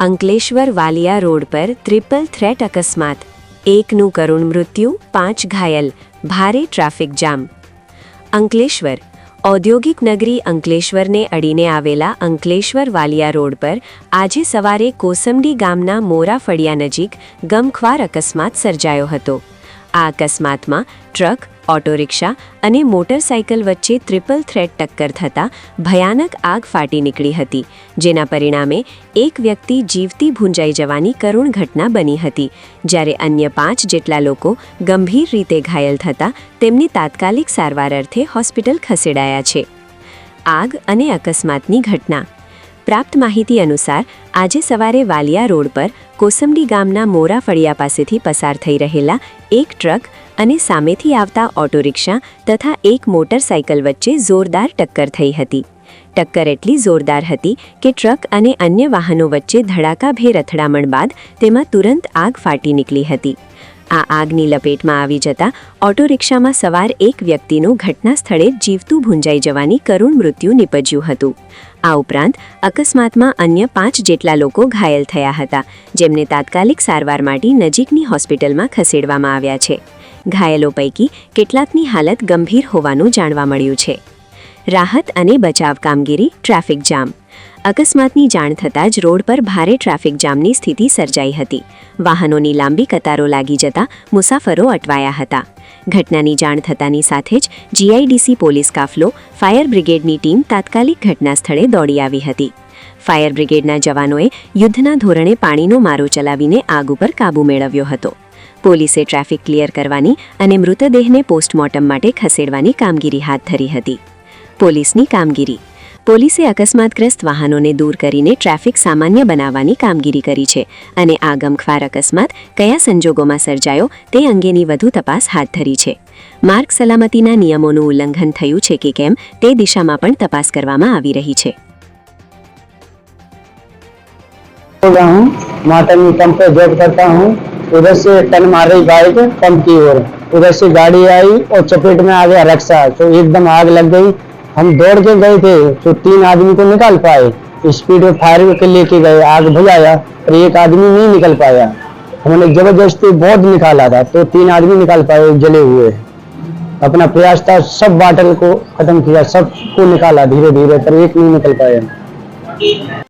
Ankleshwar Valia road પર triple threat અકસ્માત. એકનું કરુણ મૃત્યુ, પાંચ ઘાયલ. ભારે ટ્રાફિક જામ અંકલેશ્વર. ઔદ્યોગિક નગરી અંકલેશ્વરને અડીને આવેલા અંકલેશ્વર વાલિયા રોડ પર આજે સવારે કોસંબડી ગામના મોરા ફળિયા નજીક ગમખ્વાર અકસ્માત સર્જાયો હતો. આ અકસ્માતમાં ટ્રક ઓટો રિક્ષા અને મોટરસાયકલ વચ્ચે ટ્રિપલ થ્રેડ ટક્કર થતાં ભયાનક આગ ફાટી નીકળી હતી, જેના પરિણામે એક વ્યક્તિ જીવતી ભૂંજાઈ જવાની કરુણ ઘટના બની હતી. જ્યારે અન્ય પાંચ જેટલા લોકો ગંભીર રીતે ઘાયલ થતાં તેમની તાત્કાલિક સારવાર અર્થે હોસ્પિટલ ખસેડાયા છે. આગ અને અકસ્માતની ઘટના પ્રાપ્ત માહિતી અનુસાર, આજે સવારે વાલિયા રોડ પર કોસંબડી ગામના મોરા ફળિયા પાસેથી પસાર થઈ રહેલા એક ટ્રક અને સામેથી આવતા ઓટો રિક્ષા તથા એક મોટરસાયકલ વચ્ચે જોરદાર ટક્કર થઈ હતી. ટક્કર એટલી જોરદાર હતી કે ટ્રક અને અન્ય વાહનો વચ્ચે ધડાકાભેર અથડામણ બાદ તેમાં તુરંત આગ ફાટી નીકળી હતી. આ આગની લપેટમાં આવી જતા ઓટો રિક્ષામાં સવાર એક વ્યક્તિનું ઘટના સ્થળે જીવતું ભૂંજાઈ જવાની કરુણ મૃત્યુ નિપજ્યું હતું. આ ઉપરાંત અકસ્માતમાં અન્ય પાંચ જેટલા લોકો ઘાયલ થયા હતા, જેમને તાત્કાલિક સારવાર માટે નજીકની હોસ્પિટલમાં ખસેડવામાં આવ્યા છે. ઘાયલો પૈકી કેટલાકની હાલત ગંભીર હોવાનું જાણવા મળ્યું છે. રાહત અને બચાવ કામગીરી, ટ્રાફિક જામ. અકસ્માતની જાણ થતાં જ રોડ પર ભારે ટ્રાફિક જામની સ્થિતિ સર્જાઈ હતી. વાહનોની લાંબી કતારો લાગી જતા મુસાફરો અટવાયા હતા. ઘટનાની જાણ થતાની સાથે જ જીઆઈડીસી પોલીસ કાફલો, ફાયર બ્રિગેડની ટીમ તાત્કાલિક ઘટના સ્થળે દોડી આવી હતી. ફાયર બ્રિગેડના જવાનોએ યુદ્ધના ધોરણે પાણીનો મારો ચલાવીને આગ ઉપર કાબૂ મેળવ્યો હતો. પોલીસે ટ્રાફિક ક્લિયર કરવાની અને મૃતદેહને પોસ્ટમોર્ટમ માટે ખસેડવાની કામગીરી હાથ ધરી હતી. પોલીસની કામગીરી પોલીસે અકસ્માતગ્રસ્ત વાહનોને દૂર કરીને ટ્રાફિક સામાન્ય બનાવવાની કામગીરી કરી છે અને આ ગમખ્વાર અકસ્માત કયા સંજોગોમાં સર્જાયો તે અંગેની વધુ તપાસ હાથ ધરી છે માર્ગ સલામતીના નિયમોનું ઉલ્લંઘન થયું છે કે કેમ તે દિશામાં પણ તપાસ કરવામાં આવી રહી છે रहा हूँ माटन पंप पे जॉब करता हूँ उधर से टन मार रही बाइक पंप की ओर उधर से गाड़ी आई और चपेट में आ गया रक्षा तो एकदम आग लग गई हम दौड़ के गए थे तो तीन आदमी को निकाल पाए। स्पीड में फायर के लेके गए, आग बुझाया, पर एक आदमी नहीं निकल पाया। हमने ज़बरदस्ती बहुत निकाला था तो तीन आदमी निकाल पाए जले हुए। अपना प्रयास था, सब बाटल को खत्म किया, सबको निकाला धीरे धीरे पर एक नहीं निकल पाया।